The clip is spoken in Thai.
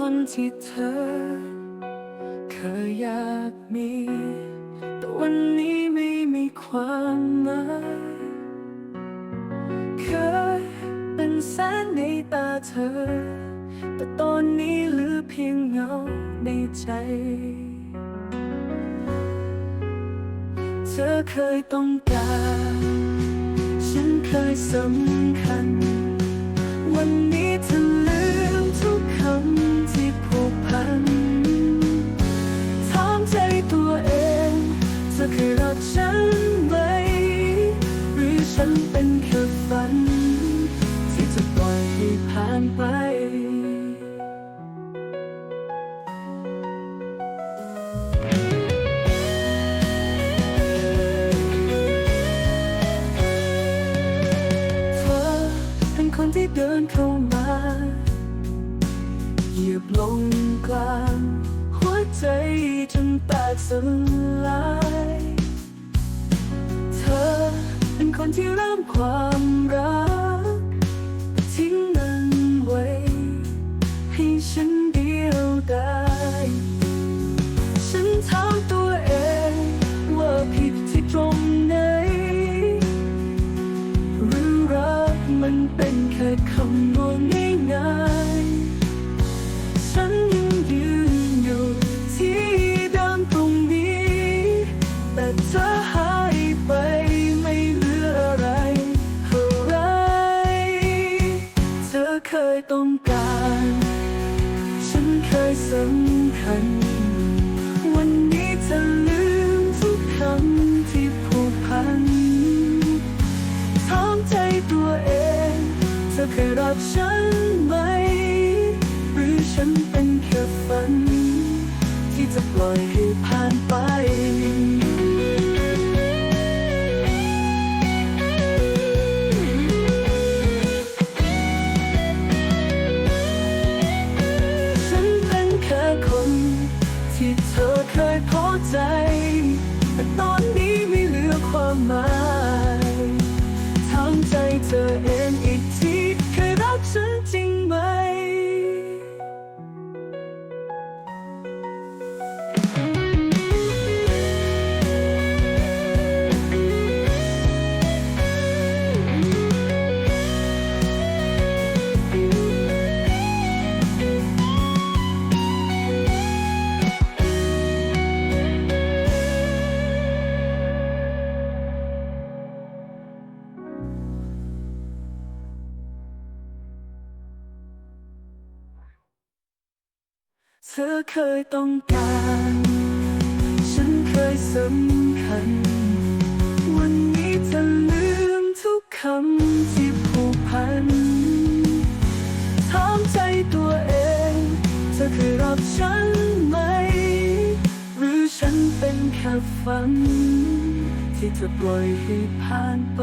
คนที่เธอ เคยอยากมี แต่วันนี้ไม่มีความหมายเคยเป็นแสนในตาเธอ แต่ตอนนี้เหลือเพียงเงาในใจ เธอเคยต้องการ ฉันเคยสำคัญ วันนี้เธอ อเคยรักฉันไหม หรือฉันเป็นแค่ฝัน ที่จะปล่อยให้ผ่านไปเธอเป็นคนที่เดินเข้ามาเหยียบลงกลาง หัวใจจนแตกสลาย คนที่เริ่มความรัก เคยต้องการ ฉันเคยสำคัญ วันนี้เธอลืมทุกคำที่ผูกพันถามใจตัวเอง เธอเคยรักฉันไหม หรือฉันเป็นแค่ฝัน ที่จะปล่อยให้ผ่านไป เธอเคยต้องการ ฉันเคยสำคัญ วันนี้เธอลืมทุกคำที่ผูกพันถามใจตัวเอง เธอเคยรักฉันไหม หรือฉันเป็นแค่ฝัน ที่จะปล่อยให้ผ่านไป